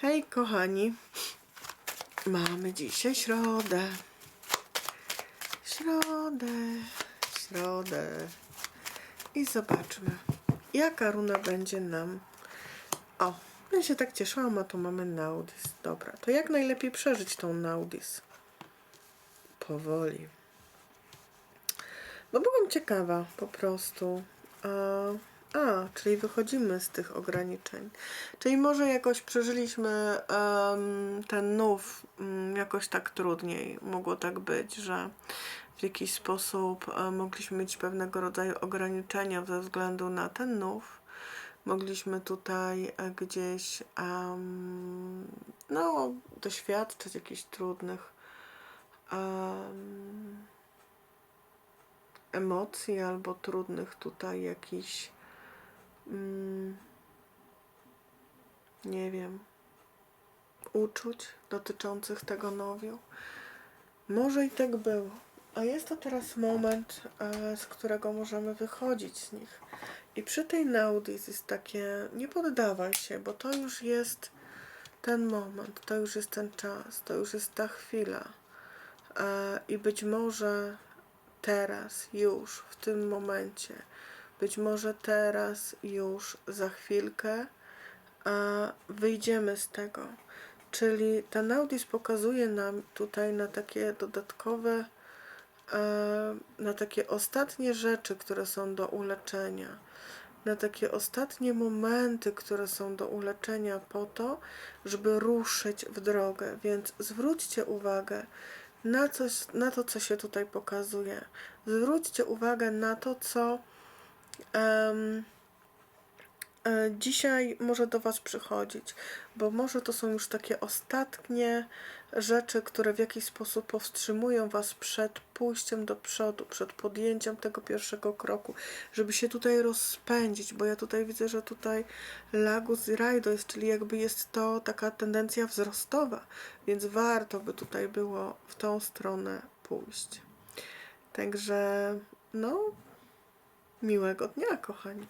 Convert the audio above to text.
Hej kochani, mamy dzisiaj środę. Środę, środę. I zobaczmy, jaka runa będzie nam. O, ja się tak cieszyłam, a tu mamy Naudis. Dobra, to jak najlepiej przeżyć tą Naudis? Powoli. No byłam ciekawa po prostu. A, a, czyli wychodzimy z tych ograniczeń. Czyli może jakoś przeżyliśmy em, ten nów mm, jakoś tak trudniej. Mogło tak być, że w jakiś sposób e, mogliśmy mieć pewnego rodzaju ograniczenia ze względu na ten nów. Mogliśmy tutaj e, gdzieś em, no, doświadczyć jakichś trudnych em, emocji albo trudnych tutaj jakichś mm, nie wiem uczuć dotyczących tego nowiu. Może i tak było. A jest to teraz moment, e, z którego możemy wychodzić z nich. I przy tej Naudis jest takie, nie poddawaj się, bo to już jest ten moment, to już jest ten czas, to już jest ta chwila. E, I być może teraz, już, w tym momencie, być może teraz, już, za chwilkę a wyjdziemy z tego. Czyli ta Naudis pokazuje nam tutaj na takie dodatkowe, e, na takie ostatnie rzeczy, które są do uleczenia, na takie ostatnie momenty, które są do uleczenia po to, żeby ruszyć w drogę. Więc zwróćcie uwagę na, coś, na to, co się tutaj pokazuje. Zwróćcie uwagę na to, co e, dzisiaj może do Was przychodzić, bo może to są już takie ostatnie rzeczy, które w jakiś sposób powstrzymują Was przed pójściem do przodu, przed podjęciem tego pierwszego kroku, żeby się tutaj rozpędzić, bo ja tutaj widzę, że tutaj Lagus i Rajdo jest, czyli jakby jest to taka tendencja wzrostowa, więc warto by tutaj było w tą stronę pójść. Także, no, miłego dnia, kochani.